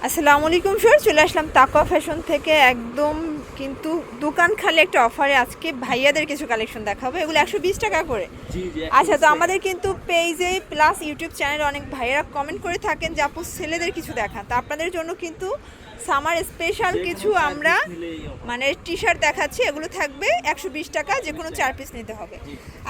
আসসালামু আলাইকুম স্যার চলে আসলাম তাকওয়া ফ্যাশন থেকে একদম কিন্তু দোকান খালি একটা অফারে আজকে ভাইয়াদের কিছু কালেকশন দেখাবো। এগুলো একশো বিশ টাকা করে। আচ্ছা তো আমাদের কিন্তু পেজে প্লাস ইউটিউব চ্যানেলে অনেক ভাইয়েরা কমেন্ট করে থাকেন যে আপু ছেলেদের কিছু দেখান। তা আপনাদের জন্য কিন্তু সামার স্পেশাল কিছু আমরা মানে টি শার্ট দেখাচ্ছি এগুলো থাকবে একশো বিশ টাকা যে কোনো চার পিস নিতে হবে।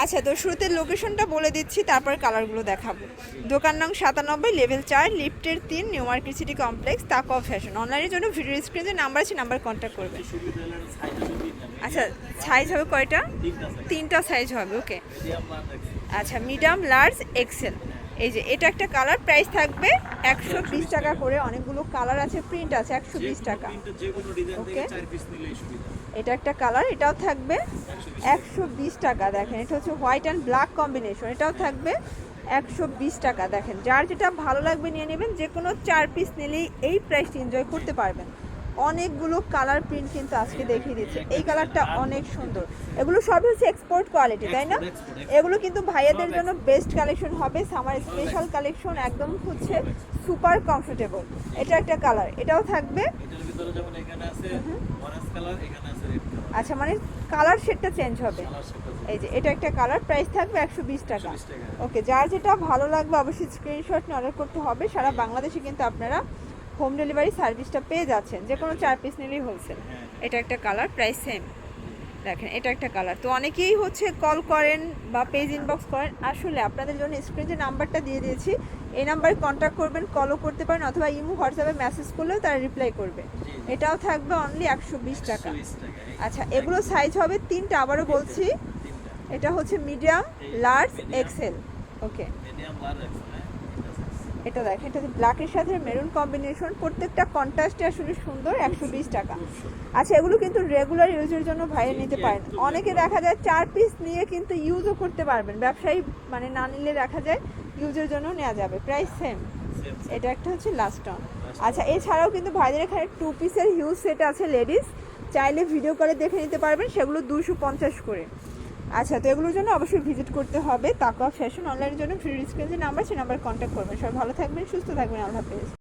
আচ্ছা তো শুরুতে লোকেশনটা বলে দিচ্ছি তারপর কালারগুলো দেখাবো। দোকান নং সাতানব্বই লেভেল চার লিফটের তিন new market city complex Taqwa fashion অনলাইনের জন্য ভিডিও স্ক্রিনে নাম্বার আছে নাম্বার কন্ট্যাক্ট করবেন। আচ্ছা সাইজ হবে কয়টা? তিনটা সাইজ হবে ওকে আচ্ছা মিডিয়াম লার্জ এক্সেল এই যে এটা একটা কালার প্রাইস থাকবে একশো বিশ টাকা করে। অনেকগুলো কালার আছে প্রিন্ট আছে একশো বিশ টাকা। সুবিধা। এটা একটা কালার এটাও থাকবে একশো বিশ টাকা দেখেন। এটা হচ্ছে হোয়াইট অ্যান্ড ব্ল্যাক কম্বিনেশন এটাও থাকবে একশো বিশ টাকা দেখেন। যার যেটা ভালো লাগবে নিয়ে নেবেন যে কোনো চার পিস নিলেই এই প্রাইসটি এনজয় করতে পারবেন। অনেকগুলো কালার প্রিন্ট কিন্তু আজকে দেখিয়ে দিচ্ছে। এই কালারটা অনেক সুন্দর। এগুলো সবই হচ্ছে এক্সপোর্ট কোয়ালিটি তাই না? এগুলো কিন্তু ভাইয়াদের জন্য বেস্ট কালেকশন হবে। সামার স্পেশাল কালেকশন একদম হচ্ছে সুপার কমফোর্টেবল এটা একটা কালার এটাও থাকবে। আচ্ছা মানে কালার শেডটা চেঞ্জ হবে। এই যে এটা একটা কালার প্রাইস থাকবে একশো বিশ টাকা। 120 টাকা। ওকে যার যেটা ভালো লাগবে অবশ্যই স্ক্রিনশট নিয়ে অর্ডার করতে হবে। সারা বাংলাদেশে কিন্তু আপনারা হোম ডেলিভারি সার্ভিসটা পেয়ে যাচ্ছেন যে কোনো চার পিস নিলেই হোলসেল। হ্যাঁ। এটা একটা কালার প্রাইস সেম। দেখেন এটা একটা কালার। তো অনেকেই হচ্ছে কল করেন বা পেজ ইনবক্স করেন। আসলে আপনাদের জন্য স্ক্রিনে যে নাম্বারটা দিয়ে দিয়েছি এই নাম্বারে কন্ট্যাক্ট করবেন কলও করতে পারেন অথবা ইমো হোয়াটসঅ্যাপে মেসেজ করলেও তারা রিপ্লাই করবে। এটাও থাকবে অনলি একশো বিশ টাকা। 120 টাকা এই আচ্ছা এগুলো সাইজ হবে তিনটা আবারও বলছি। এটা হচ্ছে medium large XL okay medium large আছে এটা দেখেন, এটা ব্ল্যাকের সাথে মেরুন কম্বিনেশন প্রত্যেকটা কন্ট্রাস্টে আসলে সুন্দর, একশো বিশ টাকা। আচ্ছা এগুলো কিন্তু রেগুলার ইউজের জন্য ভাইয়ে নিতে পারেন। অনেকে দেখা যায় চার পিস নিয়ে কিন্তু ইউজও করতে পারবেন। ব্যবসায়ী মানে না নিলে দেখা যায় ইউজের জন্য নেওয়া যাবে। Price same. এটা একটা হচ্ছে লাস্ট অন আচ্ছা এছাড়াও কিন্তু ভাইদের এখানে টু পিসের হিউজ সেট আছে লেডিস চাইলে ভিডিও করে দেখে নিতে পারবেন, সেগুলো দুশো পঞ্চাশ করে। আচ্ছা তো এগুলোর জন্য অবশ্যই ভিজিট করতে হবে। তাকওয়া ফ্যাশন অনলাইনের জন্য ফ্রি ডিসক্রিপশন যে নাম্বার সেই নাম্বার কন্ট্যাক্ট করবেন। সবাই ভালো থাকবেন, সুস্থ থাকবেন। আল্লাহ হাফেজ।